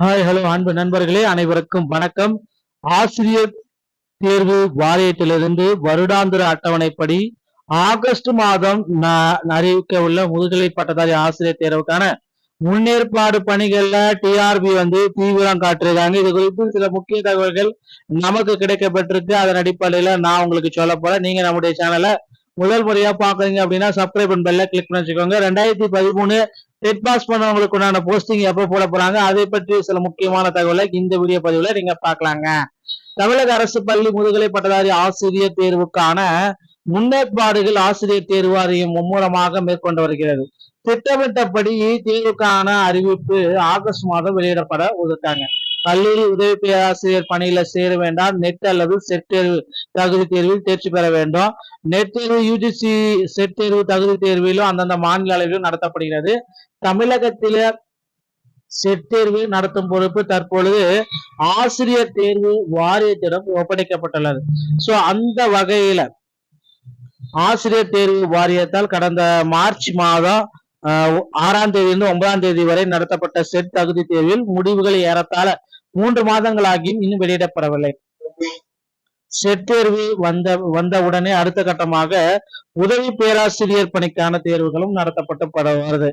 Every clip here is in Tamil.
ஹாய் ஹலோ அன்பு நண்பர்களே அனைவருக்கும் வணக்கம். ஆசிரியர் தேர்வு வாரியத்திலிருந்து வருடாந்திர அட்டவணைப்படி ஆகஸ்ட் மாதம் அறிவிக்க உள்ள முதுகலை பட்டதாரி ஆசிரியர் தேர்வுக்கான முன்னேற்பாடு பணிகள்ல டிஆர்பி வந்து தீவிரம் காட்டுறாங்க இது குறித்து சில முக்கிய தகவல்கள் நமக்கு கிடைக்கப்பட்டிருக்கு. அதன் அடிப்படையில நான் உங்களுக்கு சொல்ல போறேன். நீங்க நம்முடைய சேனலை முதல் முறையா பாக்குறீங்க அப்படின்னா சப்ஸ்கிரைப் பண்ண பெல்ல கிளிக் பண்ணி வச்சுக்கோங்க. ரெண்டாயிரத்தி பதிமூணு ரெட் பாஸ் பண்ணவங்களுக்கு உண்டான போஸ்டிங் எப்போ போட போறாங்க அதை பற்றி சில முக்கியமான தகவலை இந்த வீடியோ பதிவுல நீங்க பாக்கலாங்க தமிழக அரசு பள்ளி முதுகலை பட்டதாரி ஆசிரியர் தேர்வுக்கான முன்னேற்பாடுகள் ஆசிரியர் தேர்வு வாரியம் மும்முரமாக மேற்கொண்டு வருகிறது. திட்டமிட்டபடி தேர்வுக்கான அறிவிப்பு ஆகஸ்ட் மாதம் வெளியிடப்பட ஒதுக்காங்க. கல்லூரி உதவி பேராசிரியர் பணியில சேர வேண்டாம். நெட் அல்லது செட் தேர்வு தகுதி தேர்வில் தேர்ச்சி பெற வேண்டும். நெட் தேர்வு யூஜிசி செட் தேர்வு தகுதி தேர்விலும் அந்தந்த மாநில அளவிலும் நடத்தப்படுகிறது. தமிழகத்தில செட் தேர்வு நடத்தும் பொறுப்பு தற்பொழுது ஆசிரியர் தேர்வு வாரியத்திடம் ஒப்படைக்கப்பட்டுள்ளது. சோ அந்த வகையில ஆசிரியர் தேர்வு வாரியத்தால் கடந்த மார்ச் மாதம் ஆறாம் தேதியிலிருந்து ஒன்பதாம் தேதி வரை நடத்தப்பட்ட செட் தகுதி தேர்வில் முடிவுகள் ஏறத்தாழ மூன்று மாதங்களாகியும் இன்னும் வெளியிடப்படவில்லை. செட் தேர்வு வந்த வந்தவுடனே அடுத்த கட்டமாக உதவி பேராசிரியர் பணிக்கான தேர்வுகளும் நடத்தப்பட்டு வருது.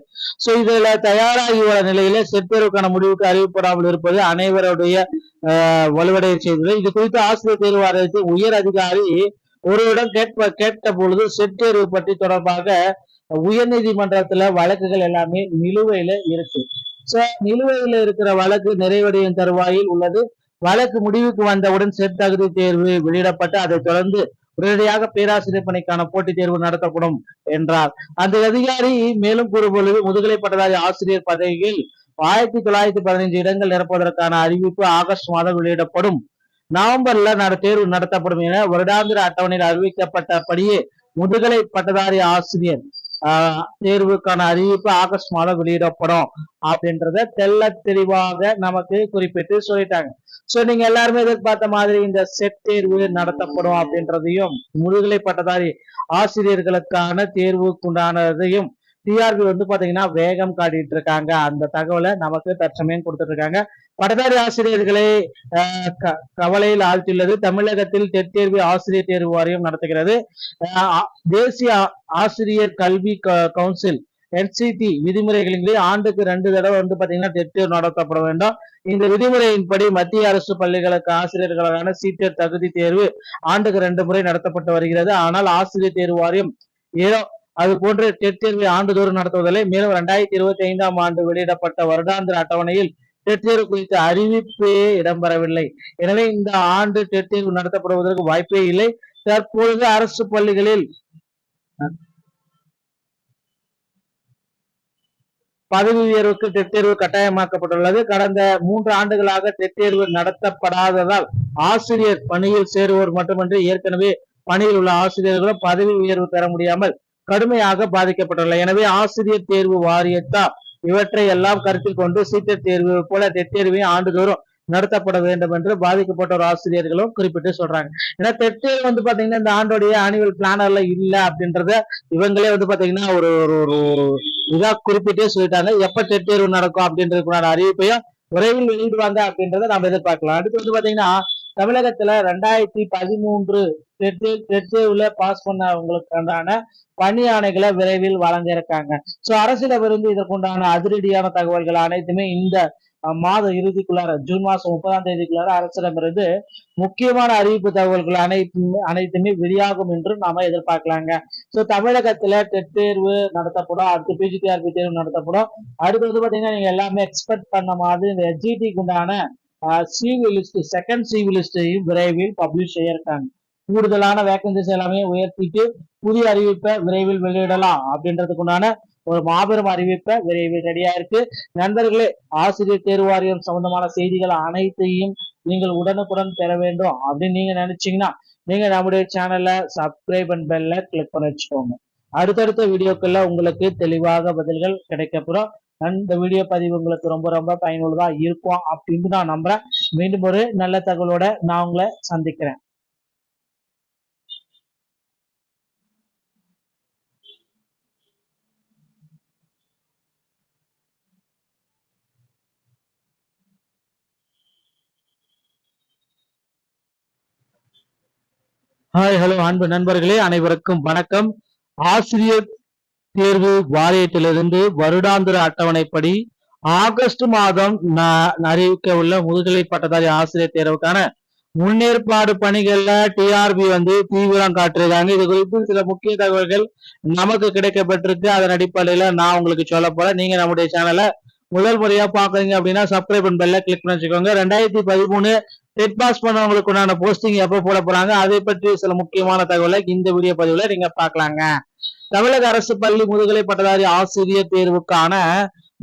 சோ இதுல தயாராகி வர நிலையில செட் தேர்வுக்கான முடிவுக்கு அறிவிப்படாமல் இருப்பது அனைவருடைய அஹ் வலுவடைய செய்தது. இது குறித்து ஆசிரியர் தேர்வு வாரியத்தின் உயர் அதிகாரி ஒருவரிடம் கேட்ப கேட்ட பொழுது செட் தேர்வு பற்றி தொடர்பாக உயர்நீதிமன்றத்துல வழக்குகள் எல்லாமே நிலுவையில இருக்கு. சோ நிலுவையில இருக்கிற வழக்கு நிறைவடையும் தருவாயில் உள்ளது. வழக்கு முடிவுக்கு வந்தவுடன் செட் தகுதி தேர்வு வெளியிடப்பட்டு அதைத் தொடர்ந்து உடனடியாக பேராசிரியர் பணிக்கான போட்டித் தேர்வு நடத்தப்படும் என்றார். அந்த அதிகாரி மேலும் கூறும்பொழுது முதுகலை பட்டதாரி ஆசிரியர் பதவியில் ஆயிரத்தி தொள்ளாயிரத்தி பதினைஞ்சு இடங்கள் நிரப்புவதற்கான அறிவிப்பு ஆகஸ்ட் மாதம் வெளியிடப்படும். நவம்பர்ல தேர்வு நடத்தப்படும் என வருடாந்திர அட்டவணையில் அறிவிக்கப்பட்டபடியே முதுகலை பட்டதாரி ஆசிரியர் தேர்வுக்கான அறிவிப்பு ஆகஸ்ட் மாதம் வெளியிடப்படும் அப்படின்றத தெள்ள தெளிவாக நமக்கு குறிப்பிட்டு சொல்லிட்டாங்க. சோ நீங்க எல்லாருமே எதிர்பார்த்த மாதிரி இந்த செட் தேர்வு நடத்தப்படும் அப்படின்றதையும் முதுகலை பட்டதாரி ஆசிரியர்களுக்கான தேர்வுக்குண்டானதையும் டிஆர்பி வந்து பாத்தீங்கன்னா வேகம் காட்டிட்டு இருக்காங்க. அந்த தகவலை நமக்கு தற்சமயம் கொடுத்துட்டு இருக்காங்க. பட்டதாரி ஆசிரியர்களை ஆஹ், க- கவலையில் ஆழ்த்தியுள்ளது. தமிழகத்தில் டெட் தேர்வு ஆசிரியர் தேர்வு வாரியம் நடத்துகிறது. தேசிய ஆசிரியர் கல்வி க- கவுன்சில் என்சிடி விதிமுறைகளின்படி ஆண்டுக்கு ரெண்டு தடவை வந்து பாத்தீங்கன்னா டெட் நடத்தப்பட வேண்டும். இந்த விதிமுறையின்படி மத்திய அரசு பள்ளிகளுக்கு ஆசிரியர்களுக்கான சீட்டர் தகுதி தேர்வு ஆண்டுக்கு ரெண்டு முறை நடத்தப்பட்டு வருகிறது. ஆனால் ஆசிரியர் தேர்வு வாரியம் ஏதோ அது போன்ற டெட் தேர்வை ஆண்டுதோறும் நடத்துவதில்லை. மேலும் இரண்டாயிரத்தி இருபத்தி ஐந்தாம் ஆண்டு வெளியிடப்பட்ட வருடாந்திர அட்டவணையில் டெட் தேர்வு குறித்த அறிவிப்பே இடம்பெறவில்லை. எனவே இந்த ஆண்டு டெட் தேர்வு நடத்தப்படுவதற்கு வாய்ப்பே இல்லை. தற்பொழுது அரசு பள்ளிகளில் பதவி உயர்வுக்கு டெட் தேர்வு கட்டாயமாக்கப்பட்டுள்ளது. கடந்த மூன்று ஆண்டுகளாக டெட் தேர்வு நடத்தப்படாததால் ஆசிரியர் பணியில் சேருவோர் மட்டுமன்றி ஏற்கனவே பணியில் உள்ள ஆசிரியர்களும் பதவி உயர்வு பெற முடியாமல் கடுமையாக பாதிக்கப்பட்டுள்ளது எனவே ஆசிரியர் தேர்வு வாரியத்தால் இவற்றை எல்லாம் கருத்தில் கொண்டு சீட்டர் தேர்வு போல டெட் தேர்வையும் ஆண்டுதோறும் நடத்தப்பட வேண்டும் என்று பாதிக்கப்பட்ட ஆசிரியர்களும் குறிப்பிட்டு சொல்றாங்க. ஏன்னா டெட் தேர்வு வந்து பாத்தீங்கன்னா இந்த ஆண்டோடைய ஆனுவல் பிளானர்ல இல்ல அப்படின்றத இவங்களே வந்து பாத்தீங்கன்னா ஒரு ஒரு ஒரு இதா குறிப்பிட்டே சொல்லிட்டாங்க. எப்ப டெட் தேர்வு நடக்கும் அப்படின்றதுக்குள்ளான அறிவிப்பையும் விரைவில் வெளியிடுவாங்க அப்படின்றத நம்ம எதிர்பார்க்கலாம். அடுத்து வந்து பாத்தீங்கன்னா தமிழகத்துல ரெண்டாயிரத்தி பதிமூன்று டெட் பாஸ் பண்ணவங்களுக்கான பணி ஆணைகளை விரைவில் வழங்க இருக்காங்க சோ அரசிடமிருந்து இதற்குண்டான அதிரடியான தகவல்கள் அனைத்துமே இந்த மாத இறுதிக்குள்ளார ஜூன் மாசம் முப்பதாம் தேதிக்குள்ளார அரசிடமிருந்து முக்கியமான அறிவிப்பு தகவல்கள் அனைத்துமே அனைத்துமே வெளியாகும் என்று நாம எதிர்பார்க்கலாங்க. சோ தமிழகத்துல டெட் தேர்வு நடத்தப்படும் அடுத்து பிஜிடிஆர்பி தேர்வு நடத்தப்படும். அடுத்து வந்து பாத்தீங்கன்னா நீங்க எல்லாமே எக்ஸ்பெக்ட் பண்ண மாதிரி இந்த எஸ்ஜிடிக்கு உண்டான சிவி லிஸ்ட் செகண்ட் சிவி லிஸ்டையும் விரைவில் பப்ளிஷ் செய்ய இருக்காங்க. கூடுதலான வேக்கன்சிஸ் எல்லாமே உயர்த்திட்டு புதிய அறிவிப்பை விரைவில் வெளியிடலாம் அப்படின்றதுக்குண்டான ஒரு மாபெரும் அறிவிப்பை விரைவில் ரெடியா இருக்கு நண்பர்களே ஆசிரியர் தேர்வு வாரியம் சம்பந்தமான செய்திகள் அனைத்தையும் நீங்கள் உடனுக்குடன் பெற வேண்டும் அப்படின்னு நீங்க நினைச்சீங்கன்னா நீங்க நம்முடைய சேனல்ல சப்ஸ்கிரைப் அண்ட் பெல்ல கிளிக் பண்ணி வச்சுக்கோங்க. அடுத்தடுத்த வீடியோக்கள்ல உங்களுக்கு தெளிவாக பதில்கள் கிடைக்கப்பெறும் இந்த வீடியோ பதிவு உங்களுக்கு ரொம்ப ரொம்ப பயனுள்ளதா இருக்கும் அப்படின்னு நான் நம்புறேன். மீண்டும் ஒரு நல்ல தகவலோட நான் உங்களை சந்திக்கிறேன். ஹாய் ஹலோ அன்பு நண்பர்களே அனைவருக்கும் வணக்கம். ஆசிரியர் தேர்வு வாரியத்திலிருந்து வருடாந்திர அட்டவணைப்படி ஆகஸ்ட் மாதம் அறிவிக்க உள்ள முதுகலை பட்டதாரி ஆசிரியர் தேர்வுக்கான முன்னேற்பாடு பணிகள்ல டிஆர்பி வந்து தீவிரம் காட்டுறாங்க இது குறித்து சில முக்கிய தகவல்கள் நமக்கு கிடைக்கப்பட்டிருக்கு. அதன் அடிப்படையில நான் உங்களுக்கு சொல்ல போறேன். நீங்க நம்முடைய சேனலை முதல் முறையா பாக்குறீங்க அப்படின்னா சப்ஸ்கிரைப் பெல்ல கிளிக் பண்ணி வச்சுக்கோங்க. ரெண்டாயிரத்தி பதிமூணு டெட் பாஸ் பண்ணவங்களுக்கு உண்டான போஸ்டிங் எப்ப போட போறாங்க அதை பற்றி சில முக்கியமான தகவலை இந்த வீடியோ பதிவுல நீங்க பாக்கலாங்க தமிழக அரசு பள்ளி முதுகலை பட்டதாரி ஆசிரியர் தேர்வுக்கான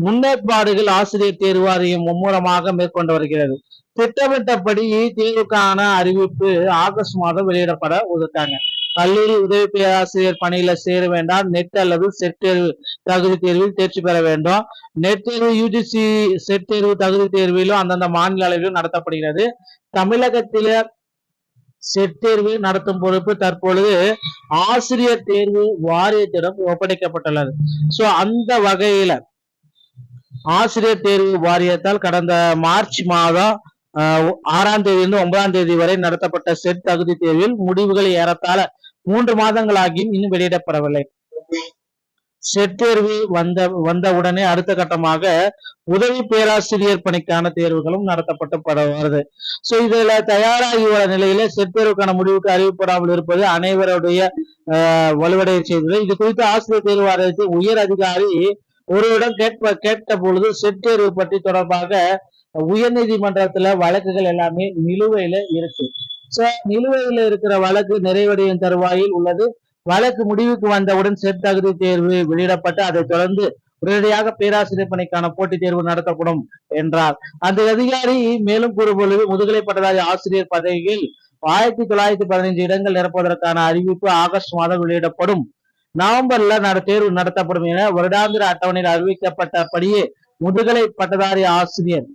முன்னேற்பாடுகள் ஆசிரியர் தேர்வு வாரியம் மும்முரமாக மேற்கொண்டு வருகிறது. திட்டமிட்டபடி தேர்வுக்கான அறிவிப்பு ஆகஸ்ட் மாதம் வெளியிடப்பட ஒதுக்காங்க. கல்லூரி உதவி பேராசிரியர் பணியில சேர வேண்டாம். நெட் அல்லது செட் தேர்வு தகுதி தேர்வில் தேர்ச்சி பெற வேண்டும். நெட் தேர்வு யூஜிசி செட் தேர்வு தகுதி தேர்விலும் அந்தந்த மாநில அளவிலும் நடத்தப்படுகிறது. தமிழகத்தில செட் தேர்வு நடத்தும் பொறுப்பு தற்பொழுது ஆசிரியர் தேர்வு வாரியத்திடம் ஒப்படைக்கப்பட்டுள்ளது. சோ அந்த வகையில ஆசிரியர் தேர்வு வாரியத்தால் கடந்த மார்ச் மாதம் ஆஹ், ஆறாம் தேதியிலிருந்து ஒன்பதாம் தேதி வரை நடத்தப்பட்ட செட் தகுதி தேர்வில் முடிவுகள் ஏறத்தாழ மூன்று மாதங்களாகியும் இன்னும் வெளியிடப்படவில்லை. செட் தேர்வு வந்த வந்தவுடனே அடுத்த கட்டமாக உதவி பேராசிரியர் பணிக்கான தேர்வுகளும் நடத்தப்பட்டு பட வருது. சோ இதுல தயாராகி வர நிலையில செட் தேர்வுக்கான முடிவுக்கு அறிவிப்படாமல் இருப்பது அனைவருடைய ஆஹ், வலுவடைய செய்தது. இது குறித்து ஆசிரியர் தேர்வு வாரியத்தின் உயர் அதிகாரி ஒருவரிடம் கேட்ப கேட்ட பொழுது செட் தேர்வு பற்றி தொடர்பாக உயர்நீதிமன்றத்துல வழக்குகள் எல்லாமே நிலுவையில இருக்கு. சோ நிலுவையில இருக்கிற வழக்கு நிறைவடையும் தருவாயில் உள்ளது. வழக்கு முடிவுக்கு வந்தவுடன் செட் தகுதி தேர்வு வெளியிடப்பட்டு அதைத் தொடர்ந்து உடனடியாக பேராசிரியர் பணிக்கான போட்டித் தேர்வு நடத்தப்படும் என்றார். அந்த அதிகாரி மேலும் கூறும்பொழுது முதுகலை பட்டதாரி ஆசிரியர் பதவியில் ஆயிரத்தி தொள்ளாயிரத்தி பதினைஞ்சு இடங்கள் நிரப்புவதற்கான அறிவிப்பு ஆகஸ்ட் மாதம் வெளியிடப்படும். நவம்பர்ல நட தேர்வு நடத்தப்படும் என வருடாந்திர அட்டவணையில் அறிவிக்கப்பட்டபடியே முதுகலை பட்டதாரி ஆசிரியர்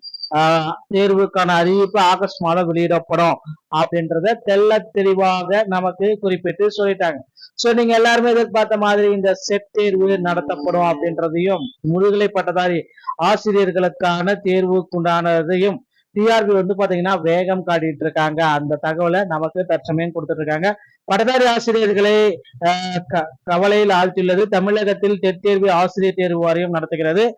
தேர்வுக்கான அறிவிப்பு ஆகஸ்ட் மாதம் வெளியிடப்படும் அப்படின்றத தெள்ள தெளிவாக நமக்கு குறிப்பிட்டு சொல்லிட்டாங்க. சோ நீங்க எல்லாருமே எதிர்பார்த்த மாதிரி இந்த செட் தேர்வு நடத்தப்படும் அப்படின்றதையும் முதுகலை பட்டதாரி ஆசிரியர்களுக்கான தேர்வுக்குண்டானதையும் டிஆர்பி வந்து பாத்தீங்கன்னா வேகம் காட்டிட்டு இருக்காங்க அந்த தகவலை நமக்கு தற்சமயம் கொடுத்துட்டு இருக்காங்க பட்டதாரி ஆசிரியர்களை க- கவலையில் ஆழ்த்தியுள்ளது. தமிழகத்தில் டெட் தேர்வு ஆசிரியர் தேர்வு வாரியம் நடத்துகிறது.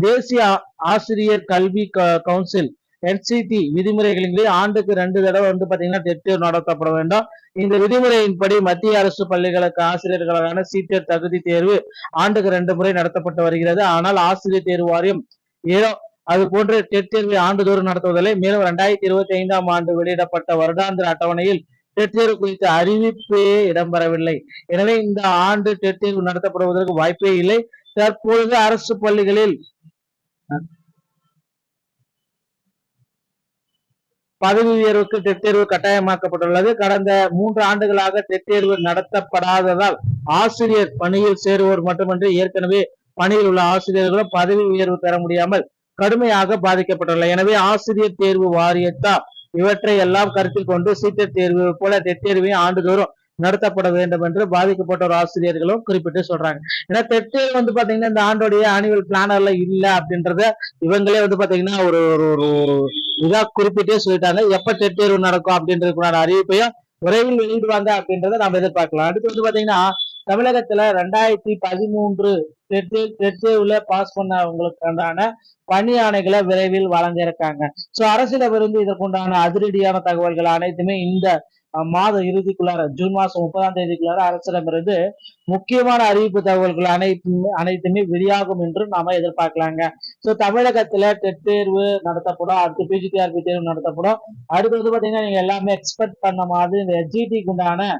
தேசிய ஆசிரியர் கல்வி க- கவுன்சில் என்சிடி விதிமுறைகளின்படி ஆண்டுக்கு ரெண்டு தடவை வந்து பாத்தீங்கன்னா டெட் தேர்வு நடத்தப்பட வேண்டும். இந்த விதிமுறையின்படி மத்திய அரசு பள்ளிகளுக்கு ஆசிரியர்களுக்கான சீட்டர் தகுதி தேர்வு ஆண்டுக்கு ரெண்டு முறை நடத்தப்பட்டு வருகிறது. ஆனால் ஆசிரியர் தேர்வு வாரியம் ஏதோ அது போன்ற டெட் தேர்வை ஆண்டுதோறும் நடத்துவதில்லை. மேலும் இரண்டாயிரத்தி இருபத்தி ஐந்தாம் ஆண்டு வெளியிடப்பட்ட வருடாந்திர அட்டவணையில் டெட் தேர்வு குறித்த அறிவிப்பே இடம்பெறவில்லை. எனவே இந்த ஆண்டு டெட் தேர்வு நடத்தப்படுவதற்கு வாய்ப்பே இல்லை. தற்பொழுது அரசு பள்ளிகளில் பதவி உயர்வுக்கு டெட் தேர்வு கட்டாயமாக்கப்பட்டுள்ளது. கடந்த மூன்று ஆண்டுகளாக டெட் தேர்வு நடத்தப்படாததால் ஆசிரியர் பணியில் சேருவோர் மட்டுமன்றி ஏற்கனவே பணியில் உள்ள ஆசிரியர்களும் பதவி உயர்வு பெற முடியாமல் கடுமையாக பாதிக்கப்பட்டுள்ளன. எனவே ஆசிரியர் தேர்வு வாரியத்தால் இவற்றை எல்லாம் கருத்தில் கொண்டு சீட்டர் தேர்வு போல டெட் தேர்வையும் ஆண்டுதோறும் நடத்தப்பட வேண்டும் என்று பாதிக்கப்பட்டோர் ஆசிரியர்களும் குறிப்பிட்டு சொல்றாங்க. ஏன்னா டெட் வந்து பாத்தீங்கன்னா இந்த ஆண்டோடைய ஆனுவல் பிளானர்ல இல்ல அப்படின்றத இவங்களே வந்து பாத்தீங்கன்னா ஒரு ஒரு ஒரு ஒரு இதா குறிப்பிட்டே சொல்லிட்டாங்க. எப்ப டெட் நடக்கும் அப்படின்றதுக்குள்ளான அறிவிப்பையும் விரைவில் வெளியிடுவாங்க அப்படின்றத நம்ம எதிர்பார்க்கலாம். அடுத்து வந்து பாத்தீங்கன்னா தமிழகத்துல ரெண்டாயிரத்தி பதிமூன்று டெட் டெட் பாஸ் பண்ணவங்களுக்கான பணி ஆணைகளை விரைவில் வழங்க இருக்காங்க. சோ அரசிடமிருந்து இதற்குண்டான அதிரடியான தகவல்கள் அனைத்துமே இந்த மாத இறுதிக்குள்ளார ஜூன் மாசம் முப்பதாம் தேதிக்குள்ளார அரசிடமிருந்து முக்கியமான அறிவிப்பு தகவல்கள் அனைத்து அனைத்துமே வெளியாகும் என்று நாம எதிர்பார்க்கலாங்க. சோ தமிழகத்துல டெட் தேர்வு நடத்தப்படும் அடுத்து பிஜிடிஆர்பி தேர்வு நடத்தப்படும். அடுத்து வந்து பாத்தீங்கன்னா நீங்க எல்லாமே எக்ஸ்பெக்ட் பண்ண மாதிரி இந்த எஸ்ஜிடிக்கு உண்டான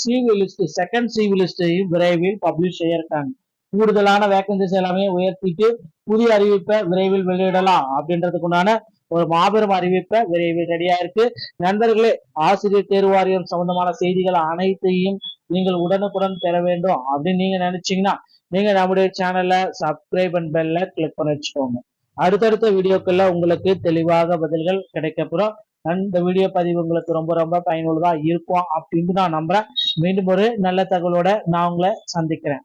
சிவிலிஸ்ட் செகண்ட் சிவிலிஸ்டையும் விரைவில் பப்ளிஷ் செய்ய இருக்காங்க. கூடுதலான வேகன்சிஸ் எல்லாமே உயர்த்திட்டு புதிய அறிவிப்பை விரைவில் வெளியிடலாம் அப்படின்றதுக்குண்டான ஒரு மாபெரும் அறிவிப்பை விரைவில் ரெடியா இருக்கு நண்பர்களே ஆசிரியர் தேர்வு வாரியம் சம்பந்தமான செய்திகள் அனைத்தையும் நீங்கள் உடனுக்குடன் பெற வேண்டும் அப்படின்னு நீங்க நினைச்சீங்கன்னா நீங்க நம்முடைய சேனலை சப்ஸ்கிரைப் அண்ட் பெல்ல கிளிக் பண்ணி வச்சுக்கோங்க. அடுத்தடுத்த வீடியோக்கள்ல உங்களுக்கு தெளிவாக பதில்கள் கிடைக்கப்பெறும். இந்த வீடியோ பதிவு உங்களுக்கு ரொம்ப ரொம்ப பயனுள்ளதா இருக்கும் அப்படின்னு நான் நம்புறேன். மீண்டும் ஒரு நல்ல தகவலோட நான் உங்களை சந்திக்கிறேன்.